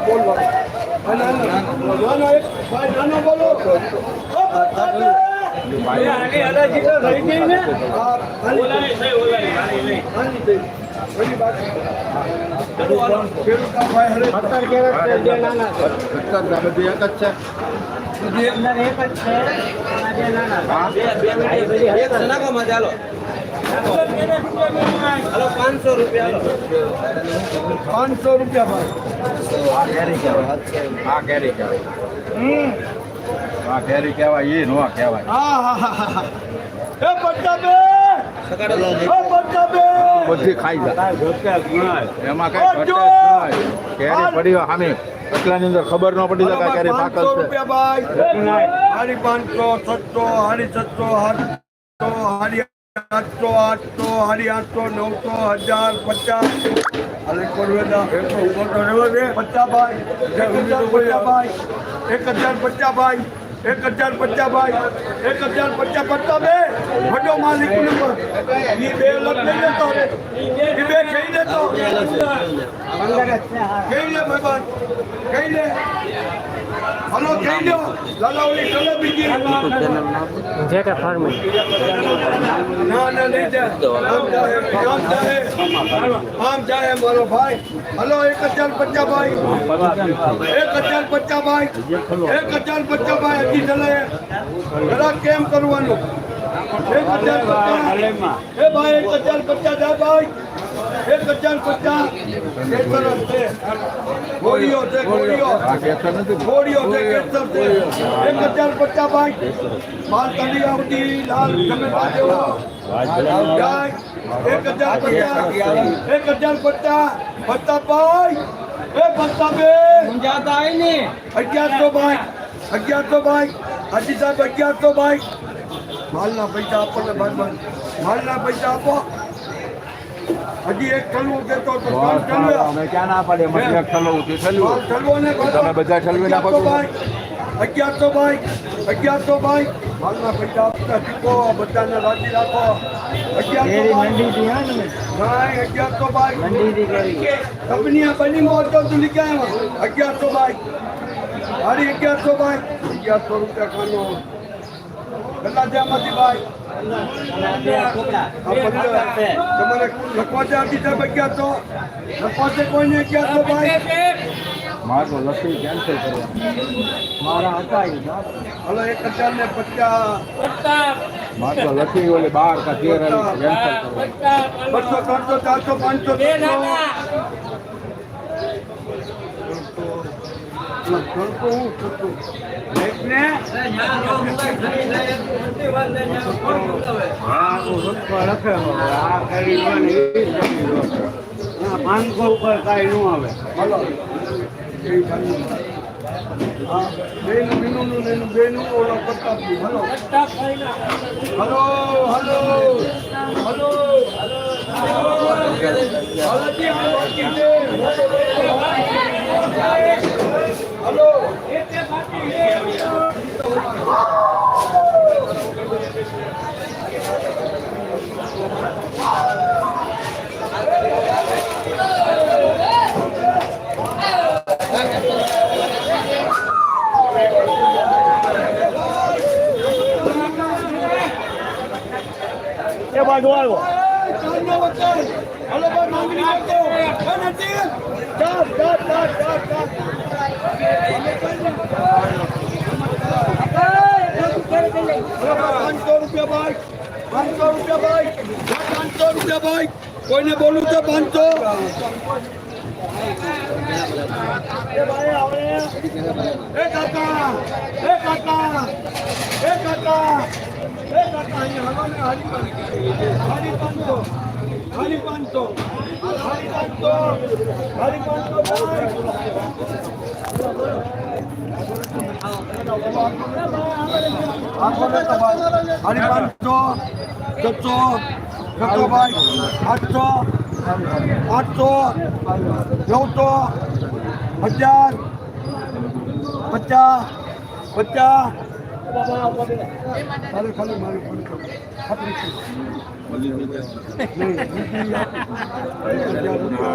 બોલ બોલ હા, નાનો નાનો એક ભાઈ નાનો બોલો હરે. પાંચસો રૂપિયા આ કેરી કહેવાય આ કેરી કહેવાય. એ નો કહેવાય. હા હા હા હા એ પત્તાબે! બધી ખાઈ જાય એમાં કઈ. કેરી પડી સામે એટલાની અંદર ખબર ન પડી જાય કેરી પાકલ છે. રૂપિયા ભાઈ. હાડી પાંચસો છસો હાડી છસો હાડી આઠસો આઠસો સાડી આઠસો નવસો હજાર પચાસ. કોરવેદા પચાસ ભાઈ. એક હજાર પચાસ. ભાઈ. એક હજાર પચાસ ભાઈ. એક હજાર પચાસ ભાઈ. એક હજાર પચાસ પચાસ બે. વડો માલિક નંબર. એ બે અલગ લઈ લેતો એ બે કહી દેતો કહી લે ભાઈ કહી લે. હલો કહી દો લાલા ઓલી કલર બીજી જેકે ફાર્મ ના ના નહીં જાય. આમ જાય આમ જાય મારો ભાઈ. હલો એક હજાર પચાસ ભાઈ. એક હજાર પચાસ ભાઈ. એક હજાર પચાસ ભાઈ હજી ચલે જરા કેમ કરવાનું? એક હજાર પચાસ એ ભાઈ એક હજાર પચાસ જા ભાઈ. હજાર પચાસ. એ છે. ગોળીઓ છે ગોળીઓ. ગોળીઓ છે છે. એક હજાર પચાસ ભાઈ. માલ તળી આવતી લાલ ગમે જેવો એક હજાર પચાસ. એક હજાર પચાસ. પચાસ ભાઈ એ પચાસ બે અગિયારસો ભાઈ. અગિયારસો ભાઈ. હાજી સાહેબ અગિયારસો ભાઈ. માલના પૈસા આપો ને ભાઈ માલના પૈસા આપો. હજી એક તો. અમે ક્યાં ના પાડીએ? ઠલવું તે ઠલવું. ને. તમે બધા ઠલવી નાખો છો? અગિયારસો ભાઈ અગિયારસો ભાઈ માલના પૈસા આપતા શીખો બધાને રાજી રાખો. અગિયારસો ભાઈ ભાઈ અગિયારસો ભાઈ કંપની બની મોટો તું અગિયારસો ભાઈ મારી અગિયારસો ભાઈ અગિયારસો રૂપિયા ખાનો. ગલાજામાંથી ભાઈ આ પંદર. તમારે લખવા છે આજી ગયા તો લખવા કોઈને કોઈને તો ભાઈ મારો લખી કેન્સલ કરવા મારા હતા હલો એક હજાર ને પચાસ મારો લખી ઓલે બાર કા તેર કેન્સલ કરવા બસો ત્રણસો ચારસો પાંચસો ત્રણસો હું એકને પાંચસો ઉપર કાંઈ ન આવે બેનું બીનું બેનું બેનું ઓલો Pratapji hello hello hello hello hello hello એ બાજુ આવ્યો ચારનો વચન. હલો ભાઈ માંગણી આપો. હા, નથી? ચાર, ચાર, ચાર, ચાર, ચાર. હલો ભાઈ, પાંચસો રૂપિયા ભાઈ પાંચસો રૂપિયા ભાઈ પાંચસો રૂપિયા ભાઈ કોઈને બોલું છે પાંચસો એ કાકા એ કાકા છસો છસો ભાઈ આઠસો આઠસો નવસો હજાર પચાસ પચાસ ખાલી